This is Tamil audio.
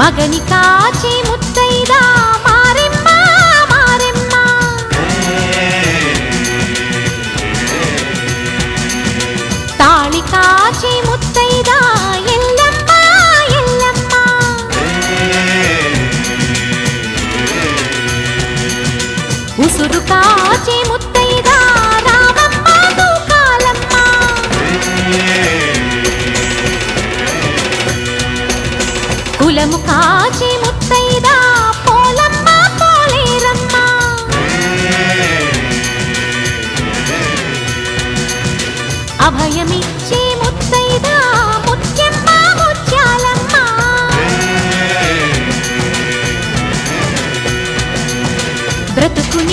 மகனி காச்சி முத்தைதா மாறெம்மா மாறெம்மா. தாளி காச்சி முத்தைதா எல்லம்மா எல்லம்மா. உசுறு காச்சி முத்தைதா పూలము కాచి ముత్తైదా పోలమ్మ పోలేరమ్మ. అభయమిచ్చి ముత్తైదా ముత్యమ్మ ముత్యాలమ్మ. బ్రతుకుని